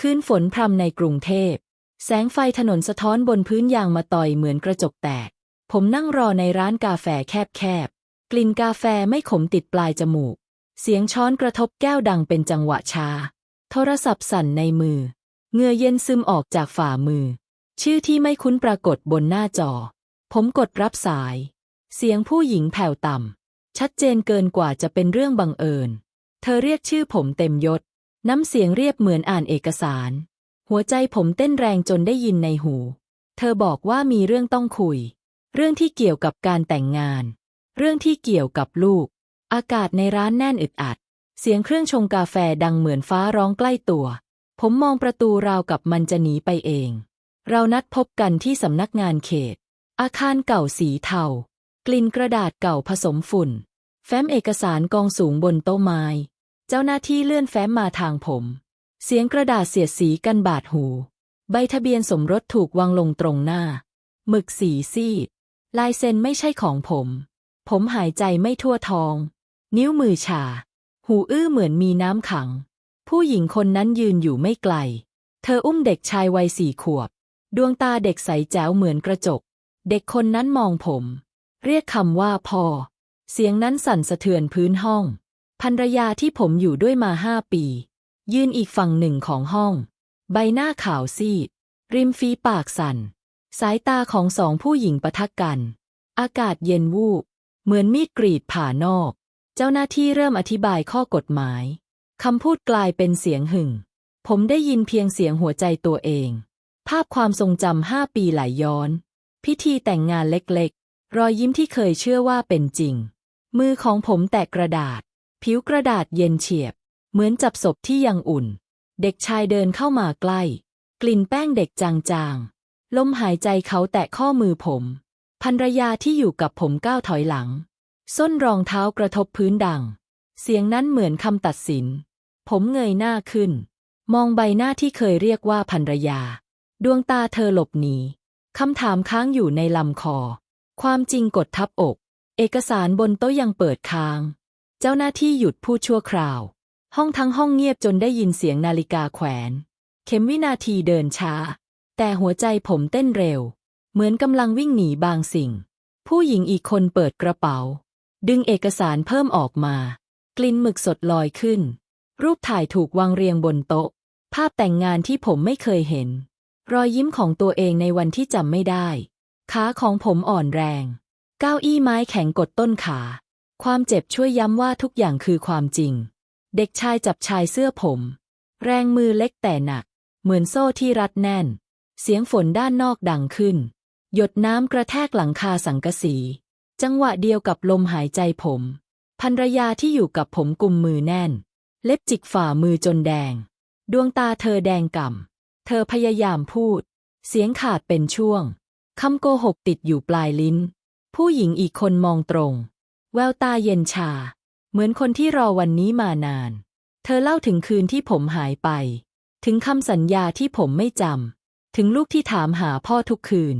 คืนฝนพรำในกรุงเทพ แสงไฟถนนสะท้อนบนพื้นยางมาต่อยเหมือนกระจกแตก ผมนั่งรอในร้านกาแฟแคบๆ กลิ่นกาแฟไม่ขมติดปลายจมูก เสียงช้อนกระทบแก้วดังเป็นจังหวะชา โทรศัพท์สั่นในมือ เงือเย็นซึมออกจากฝ่ามือ ชื่อที่ไม่คุ้นปรากฏบนหน้าจอ ผมกดรับสาย เสียงผู้หญิงแผ่วต่ำชัดเจนเกินกว่าจะเป็นเรื่องบังเอิญ เธอเรียกชื่อผมเต็มยศ น้ำเสียงเรียบเหมือนอ่านเอกสาร หัวใจผมเต้นแรงจนได้ยินในหู เธอบอกว่ามีเรื่องต้องคุย เรื่องที่เกี่ยวกับการแต่งงาน เรื่องที่เกี่ยวกับลูก อากาศในร้านแน่นอึดอัด เสียงเครื่องชงกาแฟดังเหมือนฟ้าร้องใกล้ตัว ผมมองประตูราวกับมันจะหนีไปเอง เรานัดพบกันที่สำนักงานเขต อาคารเก่าสีเทา กลิ่นกระดาษเก่าผสมฝุ่น แฟ้มเอกสารกองสูงบนโต๊ะไม้ เจ้าหน้าที่เลื่อนแฟ้มมาทางผม เสียงกระดาษเสียดสีกันบาดหู ใบทะเบียนสมรสถูกวางลงตรงหน้า หมึกสีซีด ลายเซ็นไม่ใช่ของผม ผมหายใจไม่ทั่วท้อง นิ้วมือชา หูอื้อเหมือนมีน้ำขัง ผู้หญิงคนนั้นยืนอยู่ไม่ไกล เธออุ้มเด็กชายวัยสี่ขวบ ดวงตาเด็กใสแจ๋วเหมือนกระจก เด็กคนนั้นมองผม เรียกคำว่าพ่อ เสียงนั้นสั่นสะเทือนพื้นห้อง ภรรยาที่ผมอยู่ด้วยมาห้าปี ยืนอีกฝั่งหนึ่งของห้อง ใบหน้าขาวซีด ริมฝีปากสั่น สายตาของสองผู้หญิงปะทะกัน อากาศเย็นวูบ เหมือนมีดกรีดผ่านอก เจ้าหน้าที่เริ่มอธิบายข้อกฎหมาย คำพูดกลายเป็นเสียงหึ่ง ผมได้ยินเพียงเสียงหัวใจตัวเอง ภาพความทรงจำห้าปีไหลย้อน พิธีแต่งงานเล็กๆ รอยยิ้มที่เคยเชื่อว่าเป็นจริง มือของผมแตะกระดาษ ผิวกระดาษเย็นเฉียบ เหมือนจับศพที่ยังอุ่น เด็กชายเดินเข้ามาใกล้ กลิ่นแป้งเด็กจางๆลมหายใจเขาแตะข้อมือผมภรรยาที่อยู่กับผมก้าวถอยหลัง ส้นรองเท้ากระทบพื้นดัง เสียงนั้นเหมือนคำตัดสิน ผมเงยหน้าขึ้น มองใบหน้าที่เคยเรียกว่าภรรยา ดวงตาเธอหลบหนีคำถามค้างอยู่ในลำคอ ความจริงกดทับอก เอกสารบนโต๊ะยังเปิดค้าง เจ้าหน้าที่หยุดพูดชั่วคราว ห้องทั้งห้องเงียบจนได้ยินเสียงนาฬิกาแขวน เข็มวินาทีเดินช้า แต่หัวใจผมเต้นเร็ว เหมือนกำลังวิ่งหนีบางสิ่ง ผู้หญิงอีกคนเปิดกระเป๋า ดึงเอกสารเพิ่มออกมา กลิ่นหมึกสดลอยขึ้น รูปถ่ายถูกวางเรียงบนโต๊ะ ภาพแต่งงานที่ผมไม่เคยเห็น รอยยิ้มของตัวเองในวันที่จำไม่ได้ ขาของผมอ่อนแรง เก้าอี้ไม้แข็งกดต้นขา ความเจ็บช่วยย้ำว่าทุกอย่างคือความจริง เด็กชายจับชายเสื้อผม แรงมือเล็กแต่หนัก เหมือนโซ่ที่รัดแน่น เสียงฝนด้านนอกดังขึ้น หยดน้ำกระแทกหลังคาสังกะสี จังหวะเดียวกับลมหายใจผมภรรยาที่อยู่กับผมกุมมือแน่น เล็บจิกฝ่ามือจนแดง ดวงตาเธอแดงก่ำ เธอพยายามพูด เสียงขาดเป็นช่วง คำโกหกติดอยู่ปลายลิ้น ผู้หญิงอีกคนมองตรง แววตาเย็นชา เหมือนคนที่รอวันนี้มานาน เธอเล่าถึงคืนที่ผมหายไป ถึงคำสัญญาที่ผมไม่จำ ถึงลูกที่ถามหาพ่อทุกคืน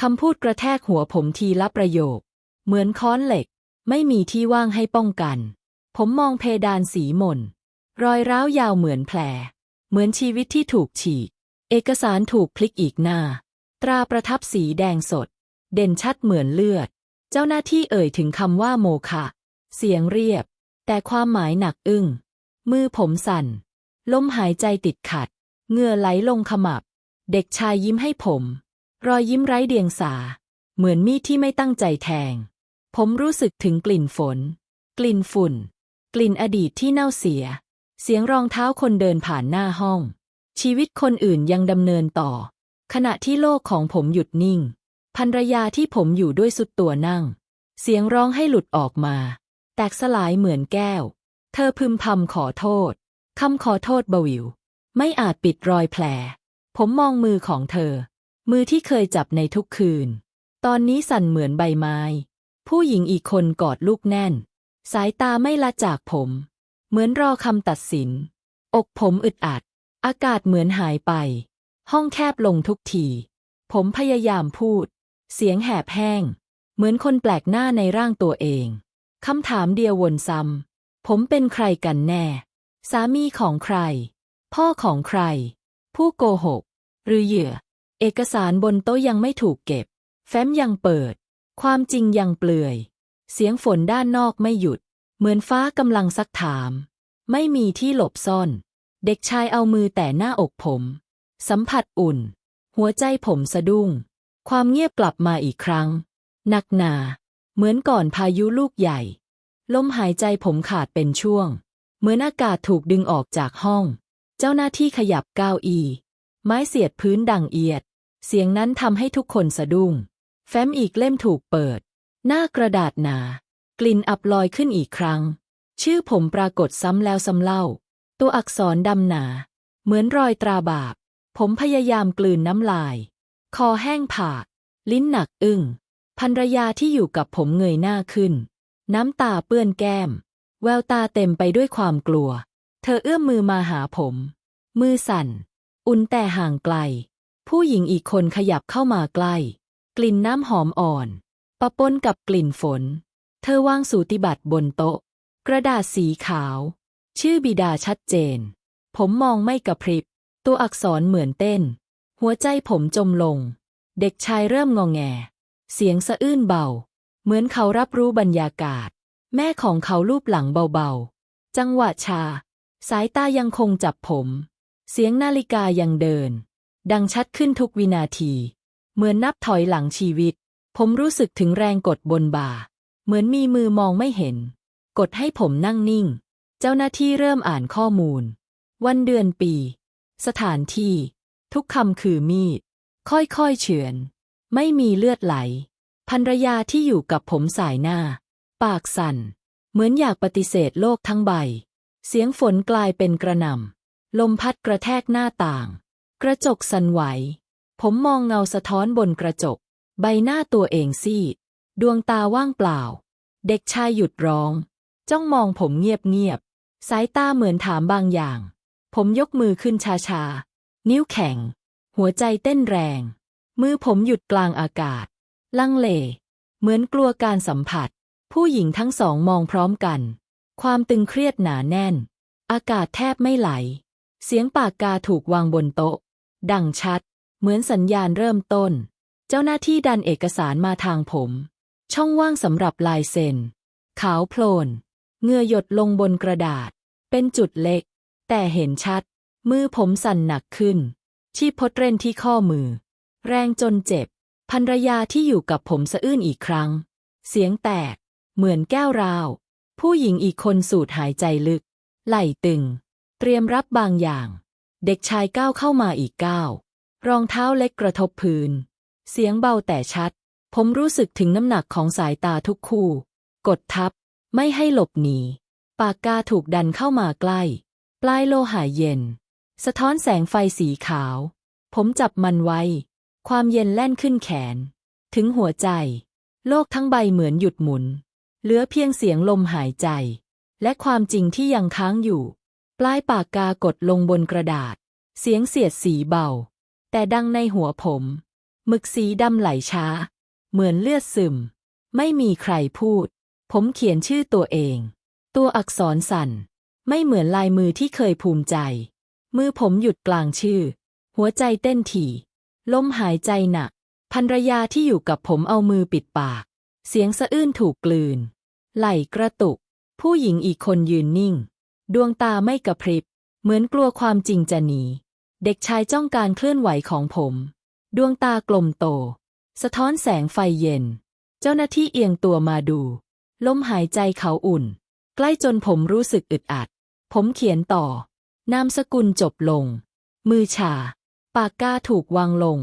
คำพูดกระแทกหัวผมทีละประโยค เหมือนค้อนเหล็ก ไม่มีที่ว่างให้ป้องกัน ผมมองเพดานสีมน รอยร้าวยาวเหมือนแผล เหมือนชีวิตที่ถูกฉีก เอกสารถูกพลิกอีกหน้า ตราประทับสีแดงสด เด่นชัดเหมือนเลือด เจ้าหน้าที่เอ่ยถึงคำว่าโมฆะเสียงเรียบ แต่ความหมายหนักอึ้ง มือผมสั่น ลมหายใจติดขัด เหงื่อไหลลงขมับ เด็กชายยิ้มให้ผม รอยยิ้มไร้เดียงสา เหมือนมีดที่ไม่ตั้งใจแทง ผมรู้สึกถึงกลิ่นฝน กลิ่นฝุ่น กลิ่นอดีตที่เน่าเสีย เสียงรองเท้าคนเดินผ่านหน้าห้อง ชีวิตคนอื่นยังดำเนินต่อ ขณะที่โลกของผมหยุดนิ่ง ภรรยาที่ผมอยู่ด้วยสุดตัวนั่ง เสียงร้องให้หลุดออกมา แตกสลายเหมือนแก้ว เธอพึมพำขอโทษคำขอโทษบวิว ไม่อาจปิดรอยแผล ผมมองมือของเธอ มือที่เคยจับในทุกคืน ตอนนี้สั่นเหมือนใบไม้ ผู้หญิงอีกคนกอดลูกแน่น สายตาไม่ละจากผม เหมือนรอคำตัดสิน อกผมอึดอัด อากาศเหมือนหายไป ห้องแคบลงทุกที ผมพยายามพูด เสียงแหบแห้ง เหมือนคนแปลกหน้าในร่างตัวเอง คำถามเดียววนซ้ำ ผมเป็นใครกันแน่ สามีของใคร พ่อของใคร ผู้โกหก หรือเหยื่อ เอกสารบนโต๊ะยังไม่ถูกเก็บ แฟ้มยังเปิด ความจริงยังเปลือย เสียงฝนด้านนอกไม่หยุด เหมือนฟ้ากำลังซักถาม ไม่มีที่หลบซ่อน เด็กชายเอามือแต่หน้าอกผม สัมผัสอุ่น หัวใจผมสะดุ้ง ความเงียบกลับมาอีกครั้งหนักหนา เหมือนก่อนพายุลูกใหญ่ ลมหายใจผมขาดเป็นช่วง เหมือนอากาศถูกดึงออกจากห้อง เจ้าหน้าที่ขยับก้าวอี ไม้เสียดพื้นดังเอียด เสียงนั้นทำให้ทุกคนสะดุ้ง แฟ้มอีกเล่มถูกเปิด หน้ากระดาษหนา กลิ่นอับลอยขึ้นอีกครั้ง ชื่อผมปรากฏซ้ำแล้วซ้ำเล่า ตัวอักษรดำหนา เหมือนรอยตราบาปผมพยายามกลืนน้ำลาย คอแห้งผาก ลิ้นหนักอึ้งภรรยาที่อยู่กับผมเงยหน้าขึ้น น้ำตาเปื้อนแก้ม แววตาเต็มไปด้วยความกลัว เธอเอื้อมมือมาหาผม มือสั่น อุ่นแต่ห่างไกล ผู้หญิงอีกคนขยับเข้ามาใกล้ กลิ่นน้ำหอมอ่อน ปะปนกับกลิ่นฝน เธอวางสูติบัตรบนโต๊ะ กระดาษสีขาว ชื่อบิดาชัดเจน ผมมองไม่กระพริบ ตัวอักษรเหมือนเต้น หัวใจผมจมลง เด็กชายเริ่มงองแง เสียงสะอื้นเบา เหมือนเขารับรู้บรรยากาศ แม่ของเขาลูบหลังเบาๆ จังหวะชา สายตายังคงจับผม เสียงนาฬิกายังเดิน ดังชัดขึ้นทุกวินาที เหมือนนับถอยหลังชีวิต ผมรู้สึกถึงแรงกดบนบ่า เหมือนมีมือมองไม่เห็น กดให้ผมนั่งนิ่ง เจ้าหน้าที่เริ่มอ่านข้อมูล วันเดือนปี สถานที่ ทุกคำคือมีด ค่อยๆเฉือน ไม่มีเลือดไหลภรรยาที่อยู่กับผมสายหน้า ปากสั่น เหมือนอยากปฏิเสธโลกทั้งใบ เสียงฝนกลายเป็นกระหน่ำลมพัดกระแทกหน้าต่าง กระจกสั่นไหว ผมมองเงาสะท้อนบนกระจก ใบหน้าตัวเองซีด ดวงตาว่างเปล่า เด็กชายหยุดร้อง จ้องมองผมเงียบๆสายตาเหมือนถามบางอย่าง ผมยกมือขึ้นช้าๆ นิ้วแข็ง หัวใจเต้นแรง มือผมหยุดกลางอากาศ ลังเล เหมือนกลัวการสัมผัส ผู้หญิงทั้งสองมองพร้อมกัน ความตึงเครียดหนาแน่น อากาศแทบไม่ไหล เสียงปากกาถูกวางบนโต๊ะ ดังชัด เหมือนสัญญาณเริ่มต้น เจ้าหน้าที่ดันเอกสารมาทางผม ช่องว่างสำหรับลายเซ็น ขาวโพลนเงื่อหยดลงบนกระดาษ เป็นจุดเล็ก แต่เห็นชัด มือผมสั่นหนักขึ้นชีพพดเร่นที่ข้อมือ แรงจนเจ็บภรรยาที่อยู่กับผมสะอื้นอีกครั้ง เสียงแตก เหมือนแก้วราว ผู้หญิงอีกคนสูดหายใจลึก ไหล่ตึง เตรียมรับบางอย่าง เด็กชายก้าวเข้ามาอีกก้าวรองเท้าเล็กกระทบพื้น เสียงเบาแต่ชัด ผมรู้สึกถึงน้ำหนักของสายตาทุกคู่ กดทับ ไม่ให้หลบหนี ปากกาถูกดันเข้ามาใกล้ ปลายโลหะเย็น สะท้อนแสงไฟสีขาว ผมจับมันไว้ ความเย็นแล่นขึ้นแขน ถึงหัวใจ โลกทั้งใบเหมือนหยุดหมุน เหลือเพียงเสียงลมหายใจ และความจริงที่ยังค้างอยู่ ปลายปากกากดลงบนกระดาษ เสียงเสียดสีเบา แต่ดังในหัวผมหมึกสีดำไหลช้า เหมือนเลือดซึม ไม่มีใครพูด ผมเขียนชื่อตัวเอง ตัวอักษรสั่น ไม่เหมือนลายมือที่เคยภูมิใจ มือผมหยุดกลางชื่อ หัวใจเต้นถี่ ลมหายใจหนักภรรยาที่อยู่กับผมเอามือปิดปาก เสียงสะอื้นถูกกลืน ไหลกระตุก ผู้หญิงอีกคนยืนนิ่ง ดวงตาไม่กระพริบ เหมือนกลัวความจริงจะหนี เด็กชายจ้องการเคลื่อนไหวของผม ดวงตากลมโต สะท้อนแสงไฟเย็น เจ้าหน้าที่เอียงตัวมาดู ลมหายใจเขาอุ่น ใกล้จนผมรู้สึกอึดอัด ผมเขียนต่อ นามสกุลจบลง มือชา ปากกาถูกวางลง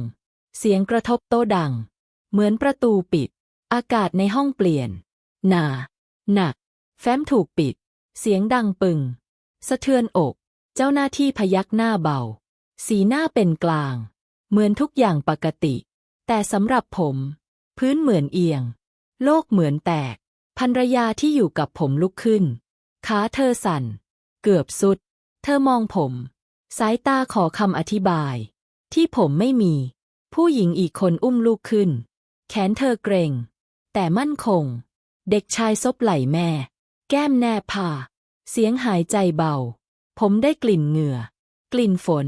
เสียงกระทบโต๊ะดัง เหมือนประตูปิด อากาศในห้องเปลี่ยน หนา หนัก แฟ้มถูกปิด เสียงดังปึง สะเทือนอก เจ้าหน้าที่พยักหน้าเบา สีหน้าเป็นกลาง เหมือนทุกอย่างปกติ แต่สำหรับผม พื้นเหมือนเอียง โลกเหมือนแตกภรรยาที่อยู่กับผมลุกขึ้น ขาเธอสั่น เกือบสุด เธอมองผม สายตาขอคำอธิบาย ที่ผมไม่มี ผู้หญิงอีกคนอุ้มลูกขึ้น แขนเธอเกรง แต่มั่นคง เด็กชายซบไหล่แม่ แก้มแนบผาเสียงหายใจเบา ผมได้กลิ่นเหงื่อ กลิ่นฝน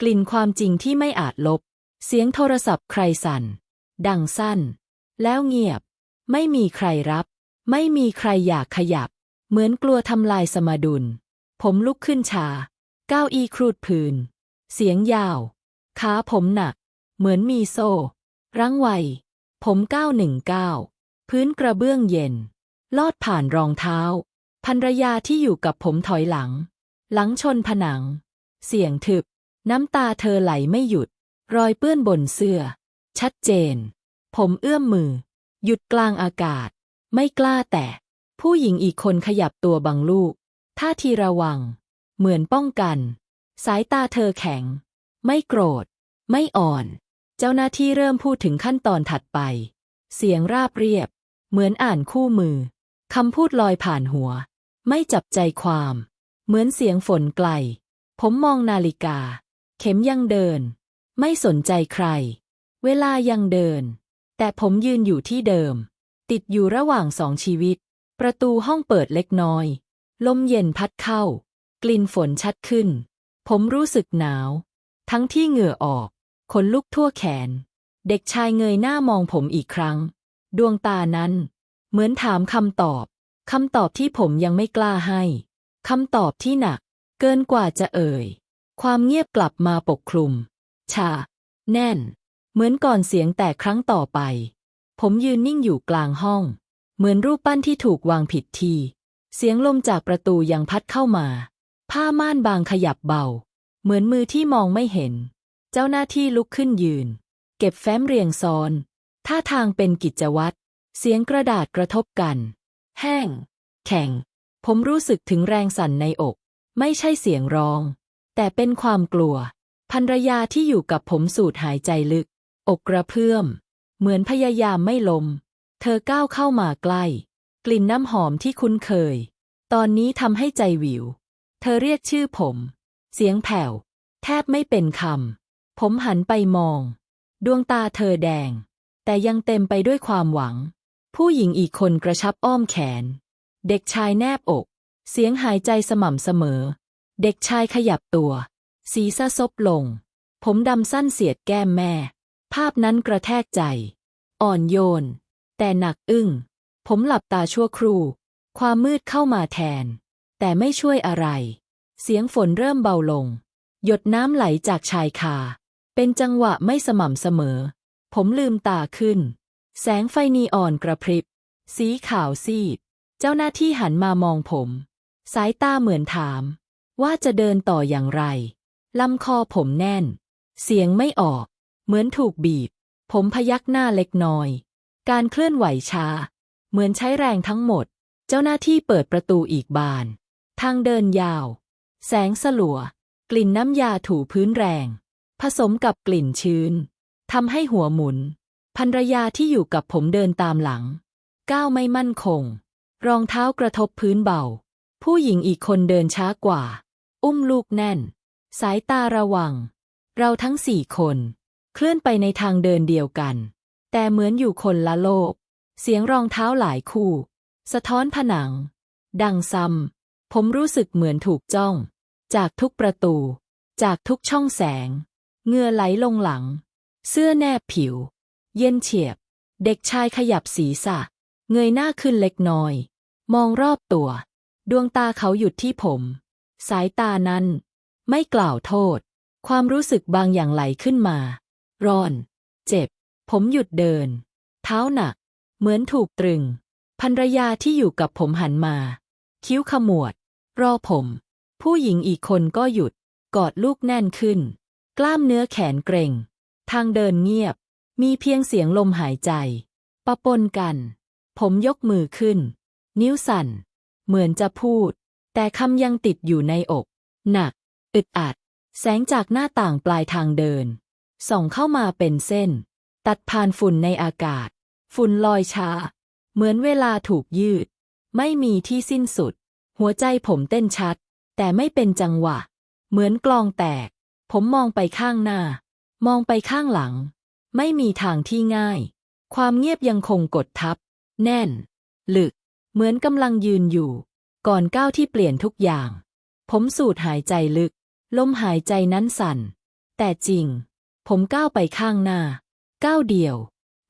กลิ่นความจริงที่ไม่อาจลบ เสียงโทรศัพท์ใครสั่น ดังสั้น แล้วเงียบ ไม่มีใครรับ ไม่มีใครอยากขยับ เหมือนกลัวทำลายสมดุล ผมลุกขึ้นชาก้าวอี้ครูดพื้น เสียงยาว ขาผมหนัก เหมือนมีโซ่ รั้งไว ผมก้าวหนึ่งก้าวพื้นกระเบื้องเย็น ลอดผ่านรองเท้าภรรยาที่อยู่กับผมถอยหลัง หลังชนผนัง เสียงถึบ น้ำตาเธอไหลไม่หยุด รอยเปื้อนบนเสื้อ ชัดเจน ผมเอื้อมมือ หยุดกลางอากาศ ไม่กล้าแต่ ผู้หญิงอีกคนขยับตัวบังลูก ท่าทีระวัง เหมือนป้องกัน สายตาเธอแข็ง ไม่โกรธ ไม่อ่อน เจ้าหน้าที่เริ่มพูดถึงขั้นตอนถัดไป เสียงราบเรียบ เหมือนอ่านคู่มือคำพูดลอยผ่านหัว ไม่จับใจความ เหมือนเสียงฝนไกล ผมมองนาฬิกา เข็มยังเดิน ไม่สนใจใคร เวลายังเดิน แต่ผมยืนอยู่ที่เดิม ติดอยู่ระหว่างสองชีวิต ประตูห้องเปิดเล็กน้อย ลมเย็นพัดเข้า กลิ่นฝนชัดขึ้น ผมรู้สึกหนาว ทั้งที่เหงื่อออกขนลุกทั่วแขน เด็กชายเงยหน้ามองผมอีกครั้ง ดวงตานั้น เหมือนถามคำตอบคำตอบที่ผมยังไม่กล้าให้คำตอบที่หนัก เกินกว่าจะเอ่ย ความเงียบกลับมาปกคลุม ชา แน่น เหมือนก่อนเสียงแตกครั้งต่อไป ผมยืนนิ่งอยู่กลางห้อง เหมือนรูปปั้นที่ถูกวางผิดที เสียงลมจากประตูยังพัดเข้ามา ผ้าม่านบางขยับเบา เหมือนมือที่มองไม่เห็น เจ้าหน้าที่ลุกขึ้นยืน เก็บแฟ้มเรียงซ้อนท่าทางเป็นกิจวัตร เสียงกระดาษกระทบกัน แห้ง แข็ง ผมรู้สึกถึงแรงสั่นในอก ไม่ใช่เสียงร้อง แต่เป็นความกลัวภรรยาที่อยู่กับผมสูดหายใจลึก อกกระเพื่อม เหมือนพยายามไม่ลม เธอก้าวเข้ามาใกล้ กลิ่นน้ำหอมที่คุ้นเคย ตอนนี้ทำให้ใจวิว เธอเรียกชื่อผม เสียงแผ่ว แทบไม่เป็นคำ ผมหันไปมอง ดวงตาเธอแดง แต่ยังเต็มไปด้วยความหวัง ผู้หญิงอีกคนกระชับอ้อมแขน เด็กชายแนบอก เสียงหายใจสม่ำเสมอ เด็กชายขยับตัว สีสะซบลง ผมดำสั้นเสียดแก้มแม่ ภาพนั้นกระแทกใจ อ่อนโยน แต่หนักอึ้ง ผมหลับตาชั่วครู่ ความมืดเข้ามาแทน แต่ไม่ช่วยอะไร เสียงฝนเริ่มเบาลง หยดน้ำไหลจากชายคา เป็นจังหวะไม่สม่ำเสมอ ผมลืมตาขึ้น แสงไฟนีออนกระพริบ สีขาวซีด เจ้าหน้าที่หันมามองผม สายตาเหมือนถาม ว่าจะเดินต่ออย่างไร ลำคอผมแน่น เสียงไม่ออก เหมือนถูกบีบ ผมพยักหน้าเล็กน้อย การเคลื่อนไหวช้า เหมือนใช้แรงทั้งหมด เจ้าหน้าที่เปิดประตูอีกบาน ทางเดินยาว แสงสลัว กลิ่นน้ำยาถูพื้นแรง ผสมกับกลิ่นชื้นทำให้หัวหมุนภรรยาที่อยู่กับผมเดินตามหลัง ก้าวไม่มั่นคง รองเท้ากระทบพื้นเบา ผู้หญิงอีกคนเดินช้ากว่า อุ้มลูกแน่น สายตาระวัง เราทั้งสี่คน เคลื่อนไปในทางเดินเดียวกัน แต่เหมือนอยู่คนละโลก เสียงรองเท้าหลายคู่ สะท้อนผนัง ดังซ้ำผมรู้สึกเหมือนถูกจ้อง จากทุกประตู จากทุกช่องแสงเงื่อไหลลงหลัง เสื้อแนบผิว เย็นเฉียบ เด็กชายขยับศีรษะ เงยหน้าขึ้นเล็กน้อย มองรอบตัว ดวงตาเขาหยุดที่ผม สายตานั้น ไม่กล่าวโทษ ความรู้สึกบางอย่างไหลขึ้นมา ร้อน เจ็บ ผมหยุดเดิน เท้าหนัก เหมือนถูกตรึงภรรยาที่อยู่กับผมหันมา คิ้วขมวด รอผม ผู้หญิงอีกคนก็หยุด กอดลูกแน่นขึ้น กล้ามเนื้อแขนเกร็ง ทางเดินเงียบ มีเพียงเสียงลมหายใจ ปะปนกัน ผมยกมือขึ้น นิ้วสั่น เหมือนจะพูด แต่คำยังติดอยู่ในอก หนัก อึดอัด แสงจากหน้าต่างปลายทางเดิน ส่องเข้ามาเป็นเส้น ตัดผ่านฝุ่นในอากาศ ฝุ่นลอยชา เหมือนเวลาถูกยืด ไม่มีที่สิ้นสุด หัวใจผมเต้นชัด แต่ไม่เป็นจังหวะ เหมือนกลองแตก ผมมองไปข้างหน้า มองไปข้างหลัง ไม่มีทางที่ง่าย ความเงียบยังคงกดทับ แน่น ลึก เหมือนกำลังยืนอยู่ ก่อนก้าวที่เปลี่ยนทุกอย่าง ผมสูดหายใจลึก ลมหายใจนั้นสั่น แต่จริง ผมก้าวไปข้างหน้า ก้าวเดียว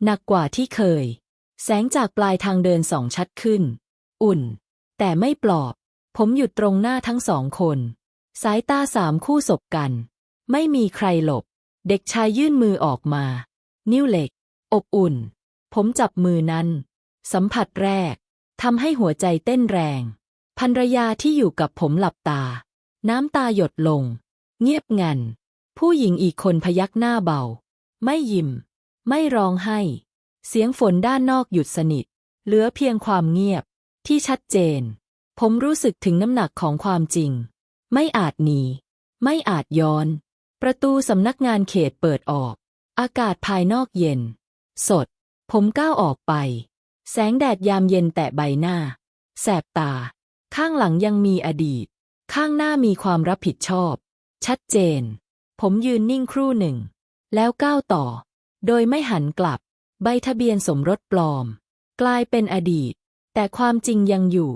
หนักกว่าที่เคย แสงจากปลายทางเดินสองชัดขึ้น อุ่น แต่ไม่ปลอบ ผมหยุดตรงหน้าทั้งสองคน สายตาสามคู่สบกัน ไม่มีใครหลบ เด็กชายยื่นมือออกมา นิ้วเหล็ก อบอุ่น ผมจับมือนั้น สัมผัสแรกทำให้หัวใจเต้นแรงภรรยาที่อยู่กับผมหลับตา น้ำตาหยดลง เงียบงัน ผู้หญิงอีกคนพยักหน้าเบา ไม่ยิ้ม ไม่ร้องไห้ เสียงฝนด้านนอกหยุดสนิท เหลือเพียงความเงียบที่ชัดเจน ผมรู้สึกถึงน้ำหนักของความจริง ไม่อาจหนี ไม่อาจย้อน ประตูสำนักงานเขตเปิดออก อากาศภายนอกเย็น สด ผมก้าวออกไป แสงแดดยามเย็นแตะใบหน้า แสบตา ข้างหลังยังมีอดีต ข้างหน้ามีความรับผิดชอบ ชัดเจน ผมยืนนิ่งครู่หนึ่ง แล้วก้าวต่อ โดยไม่หันกลับ ใบทะเบียนสมรสปลอม กลายเป็นอดีต แต่ความจริงยังอยู่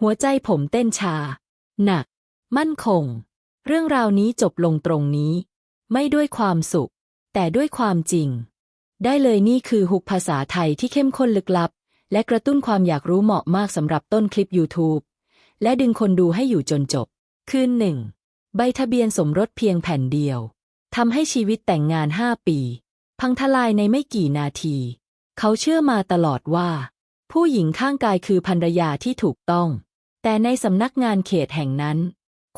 หัวใจผมเต้นชา หนัก มั่นคง เรื่องราวนี้จบลงตรงนี้ ไม่ด้วยความสุข แต่ด้วยความจริง ได้เลยนี่คือหุกภาษาไทยที่เข้มข้นลึกลับ และกระตุ้นความอยากรู้เหมาะมากสำหรับต้นคลิป YouTube และดึงคนดูให้อยู่จนจบ คืนหนึ่ง ใบทะเบียนสมรสเพียงแผ่นเดียวทำให้ชีวิตแต่งงานห้าปี พังทลายในไม่กี่นาที เขาเชื่อมาตลอดว่า ผู้หญิงข้างกายคือภรรยาที่ถูกต้อง แต่ในสำนักงานเขตแห่งนั้น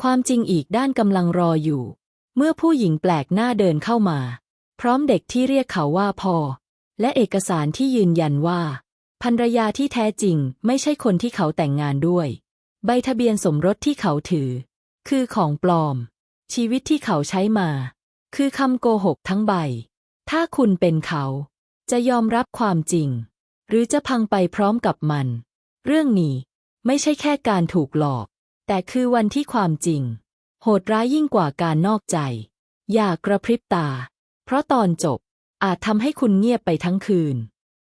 ความจริงอีกด้านกำลังรออยู่ เมื่อผู้หญิงแปลกหน้าเดินเข้ามา พร้อมเด็กที่เรียกเขาว่าพ่อและเอกสารที่ยืนยันว่าภรรยาที่แท้จริงไม่ใช่คนที่เขาแต่งงานด้วย ใบทะเบียนสมรสที่เขาถือ คือของปลอม ชีวิตที่เขาใช้มา คือคำโกหกทั้งใบ ถ้าคุณเป็นเขา จะยอมรับความจริง หรือจะพังไปพร้อมกับมัน เรื่องนี้ไม่ใช่แค่การถูกหลอก แต่คือวันที่ความจริง โหดร้ายยิ่งกว่าการนอกใจ อย่ากระพริบตา เพราะตอนจบอาจทำให้คุณเงียบไปทั้งคืน